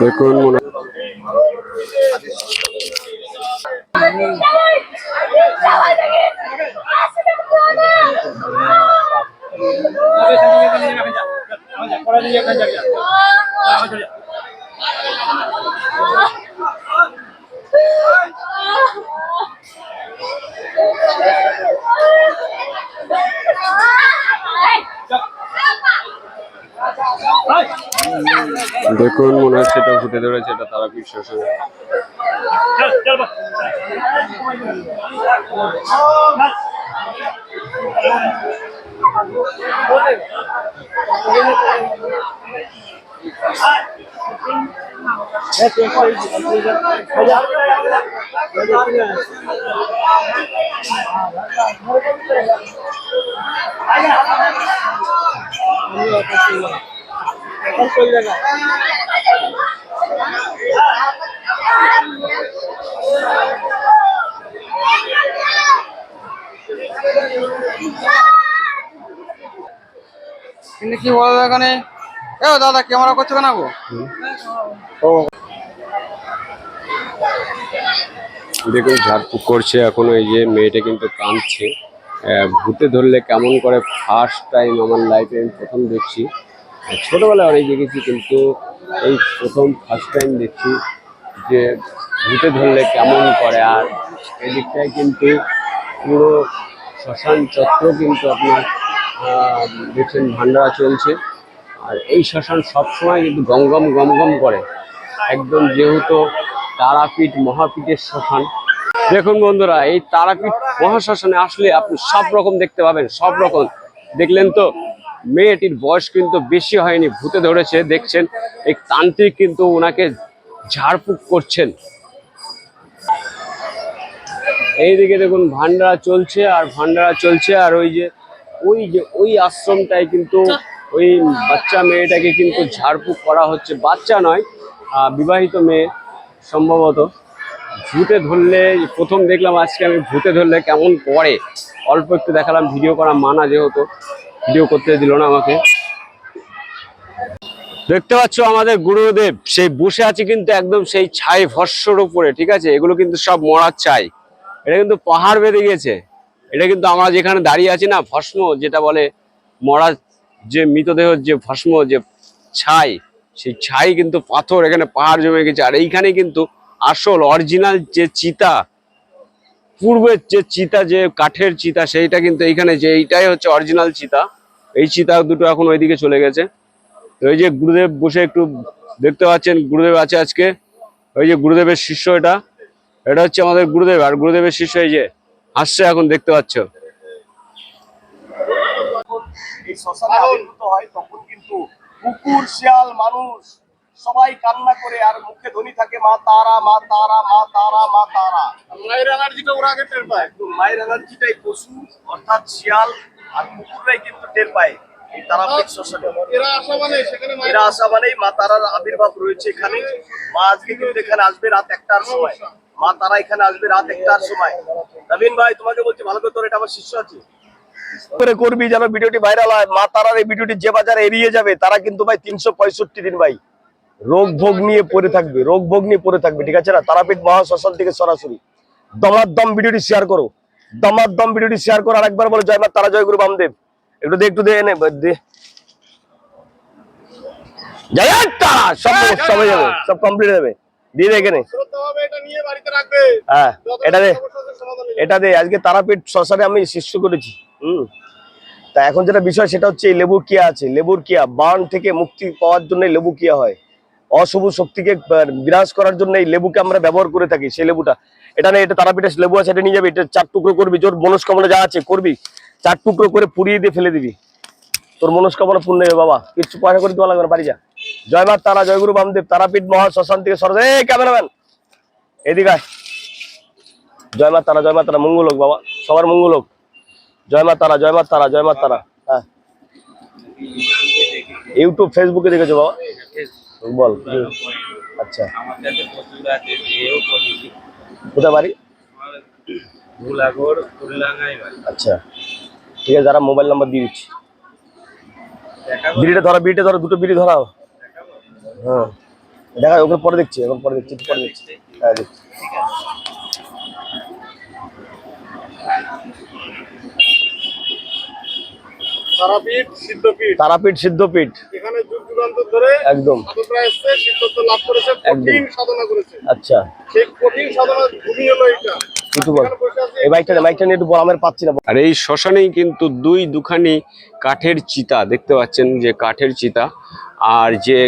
দেখুন মনে দেখুন মনে হচ্ছে এটা ফুটে ধরেছে এটা তারাপীঠ শ্মশান কিন্তু কি বলো এখানে? এ দাদা ক্যামেরা করছ কেন গো? দেখুন ঝাড়ফুঁক করছে এখন, এই যে মেয়েটা কিন্তু কাঁদছে। ভূতে ধরলে কেমন করে ফার্স্ট টাইম আমার লাইফে আমি প্রথম দেখছি। ছোটবেলায় অনেক দেখেছি, কিন্তু এই প্রথম ফার্স্ট টাইম দেখছি যে ভূতে ধরলে কেমন করে আর এদিকটায় কিন্তু পুরো শ্মশান চত্র কিন্তু আপনার দেখছেন ভান্ডারা চলছে। আর এই শ্মশান সবসময় কিন্তু গমগম গমগম করে। একদম যেহেতু তারাপীঠ, মহাপীঠের শ্মশান। দেখুন বন্ধুরা, এই তারাপীঠ মহাশ্মশানে আসলে আপনি সব রকম দেখতে পাবেন, সব রকম। দেখলেন তো? মেয়েটির বয়স কিন্তু বেশি হয়নি, ভূতে ধরেছে, দেখছেন, এই তান্ত্রিক কিন্তু ওনাকে ঝাড়ফুঁক করছেন। এইদিকে দেখুন ভান্ডারা চলছে, আর ভান্ডারা চলছে, আর ওই যে ওই যে, ওই আশ্রমটায় কিন্তু ওই বাচ্চা মেয়েটাকে কিন্তু ঝাড়ফুঁক করা হচ্ছে। বাচ্চা নয় বিবাহিত মেয়ে, সম্ভবত। ভূতে ধরলে, প্রথম দেখলাম আজকে আমি ভূতে ধরলে কেমন করে অল্প একটু দেখালাম, ভিডিও করা মানা যেহেতু। ভিডিও করতে দিল না আমাকে। দেখতে পাচ্ছ আমাদের গুরুদেব, সেই বসে আছে কিন্তু একদম সেই ছাই ভস্যর উপরে, ঠিক আছে? এগুলো কিন্তু সব মরার চাই এটা কিন্তু পাহাড় বেঁধে গেছে এটা কিন্তু আমরা যেখানে দাঁড়িয়ে আছি না, ভস্ম যেটা বলে মরা যে মৃতদেহ, যে ভস্ম, যে ছাই, সেই ছাই কিন্তু পাথর এখানে পাহাড় জমে গেছে আর এইখানে কিন্তু আসল, অরিজিনাল যে চিতা, পূর্বের যে চিতা, যে কাঠের চিতা, সেইটা কিন্তু এইখানে যে, এইটাই হচ্ছে অরিজিনাল চিতা। এই চিতা দুটো এখন ওইদিকে চলে গেছে। এই যে গুরুদেব বসে একটু দেখতে পাচ্ছেন গুরুদেব আছে আজকে। ওই যে গুরুদেবের শিষ্য এটা। এটা হচ্ছে আমাদের গুরুদেব আর গুরুদেবের শিষ্য এই যে হাসছে এখন দেখতে পাচ্ছ। এই শ্মশানে আবির্ভূত হয় তখন কিন্তু কুকুর শিয়াল মানুষ সবাই কান্না করে আর মুখে ধ্বনি থাকে মা তারা মা তারা মা তারা মা তারা। মায়ের এনার্জিটা ওরা আগে টের পায়। মায়ের এনার্জিটাই পশু অর্থাৎ শিয়াল আর কুকুররাই কিন্তু টের পায় এই তারাপীঠ শ্মশানে। এরা আসা মানে সেখানে এরা আসা মানেই মা তারার আবির্ভাব রয়েছে এখানে। মা আজকে কিন্তু এখানে আসবে রাত একটার সময়। মা তারা এখানে আসবে রাত একটার সময়। নবীন ভাই তোমাকে বলছি ভালো করে তোর এটা আমার শিষ্য আছে? করে করবি যেন ভিডিওটি ভাইরাল হয়। মা তারার এই ভিডিওটি যে বাজারে এড়িয়ে যাবে তারা কিন্তু ভাই তিনশো পঁয়ষট্টি দিন ভাই রোগ ভোগ নিয়ে পড়ে থাকবে রোগ ভোগ নিয়ে পড়ে থাকবে ঠিক আছে না? তারাপীঠ মহাশ্মশান থেকে সরাসরি। দমার দম ভিডিওটি শেয়ার করো। দমার দম ভিডিওটি শেয়ার করো আরেকবার বলো জয় মা তারা জয় গুরু বামদেব। একটু দে একটু দে এনে দে। জয় তারা সব সব হয়ে যাবে সব কমপ্লিট দিয়ে দে এখানে। এটা হ্যাঁ দে। হয়ে। এটা আজকে তারাপীঠ শ্মশানে আমি শিষ্য করেছি হুম। তা এখন যেটা বিষয় সেটা হচ্ছে এই লেবুর কিয়া আছে লেবুর কিয়া বার্ন থেকে মুক্তি পাওয়ার জন্য লেবু কিয়া হয়। অশুভ শক্তিকে বিরাজ করার জন্য এই লেবুকে আমরা ব্যবহার করে থাকি সেই লেবুটা। এটা না, এটা তারাপীঠের লেবু আছে, এটা নিয়ে যাবি, এটা চার টুকরো করবি তোর মনস্কামনা যা আছে করবি, চার টুকরো করে পুড়িয়ে দিয়ে ফেলে দিবি। তোর মনস্কামনা পূর্ণ হবে, বাবা। কিছু পয়সা করে দেওয়া লাগবে না, বাড়ি যা। জয় মা তারা জয়গুরু বামদেব, তারাপীঠ মহা শ্মশান থেকে সরস এই ক্যামেরাম্যান, এদিকে। জয় মা তারা, জয় মা তারা মঙ্গল হোক বাবা। সবার মঙ্গল হোক জয় মা তারা, জয় মা তারা, জয় মা তারা। হ্যাঁ। ইউটিউব ফেসবুকে দেখেছ, বাবা? বল। আচ্ছা। কোথায় বাড়ি? আচ্ছা। ঠিক আছে যারা মোবাইল নাম্বার দিয়ে দিচ্ছি। বিড়িটা ধরো বিড়িটা ধরো দুটো বিড়ি ধরাও। হ্যাঁ। দেখা ওকে পরে দেখছি এখন পরে দেখছি পরে দেখছি। হ্যাঁ দেখছি। তারাপীঠ সিদ্ধপীঠ। এখানে যুগ যুগান্তর ধরে একদম। সাধকরা এসছে সিদ্ধত্ব লাভ করেছে কঠিন সাধনা করেছে। আচ্ছা। সেই কঠিন সাধনার ভূমি হলো এটা এই বাইকটা বাইকটা নিয়ে একটু আমার পাচ্ছি না। আর এই শ্মশানেই কিন্তু দুই দুখানি কাঠের চিতা দেখতে পাচ্ছেন যে কাঠের চিতা। আর যে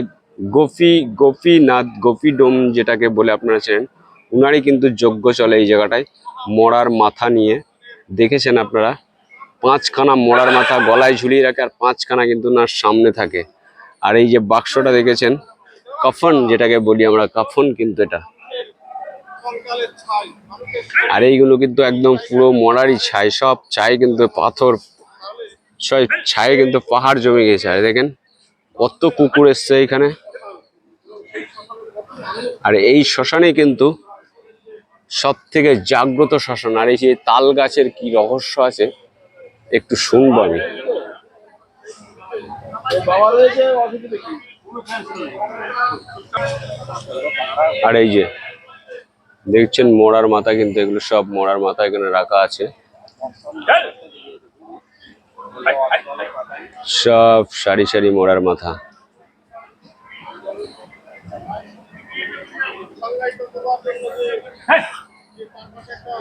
গোপী গোপীনাথ গোপীডোম যেটাকে বলে আপনারা চেনেন উনারই কিন্তু যজ্ঞ চলে এই জায়গাটায় মরার মাথা নিয়ে। দেখেছেন আপনারা? পাঁচখানা মরার মাথা, গলায় ঝুলিয়ে রাখে আর পাঁচখানা কিন্তু ওনার সামনে থাকে। আর এই যে বাক্সটা দেখেছেন, কফন যেটাকে বলি আমরা, কফন কিন্তু এটা। আর এইগুলো কিন্তু একদম পুরো মরারই ছাই, সব ছাই কিন্তু পাথর ছাই কিন্তু পাহাড় জমে গেছে আর দেখেন, কত কুকুর এসছে এখানে। আর এই শ্মশানে কিন্তু সব থেকে জাগ্রত শ্মশান। আর এই যে তাল গাছের কি রহস্য আছে একটু আমি আর এই যে, দেখছেন মরার মাথা কিন্তু এগুলো সব মরার মাথা এখানে রাখা আছে। সব সারি সারি মরার মাথা।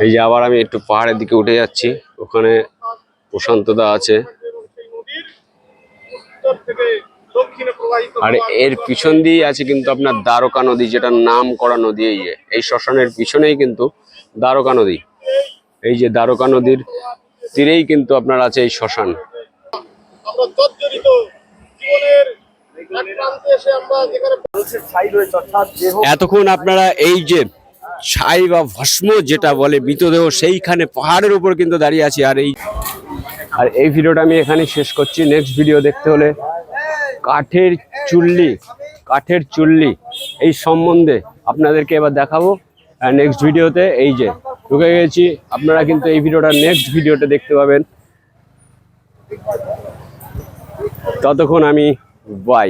এই যে আবার আমি একটু পাহাড়ের দিকে উঠে যাচ্ছি। ওখানে প্রশান্তদা আছে। আর এর পিছন দিয়ে আছে কিন্তু আপনার দ্বারকা নদী যেটা নাম করা নদী এই যে এই শ্মশানের পিছনেই কিন্তু দ্বারকা নদী। এই যে দ্বারকা নদীর তীরেই কিন্তু আপনার আছে এই শ্মশান। এতক্ষণ আপনারা এই যে ছাই বা ভস্ম যেটা বলে মৃতদেহ সেইখানে পাহাড়ের উপর কিন্তু দাঁড়িয়ে আছি। আর এই আর এই ভিডিওটা আমি এখানে শেষ করছি। নেক্সট ভিডিও দেখতে হলে কাঠের চুল্লি কাঠের চুল্লি, এই সম্বন্ধে আপনাদেরকে এবার দেখাবো। নেক্সট ভিডিওতে এই যে ঢুকে গেছি, আপনারা কিন্তু এই ভিডিওটা নেক্সট ভিডিওতে দেখতে পাবেন। ততক্ষণ আমি বাই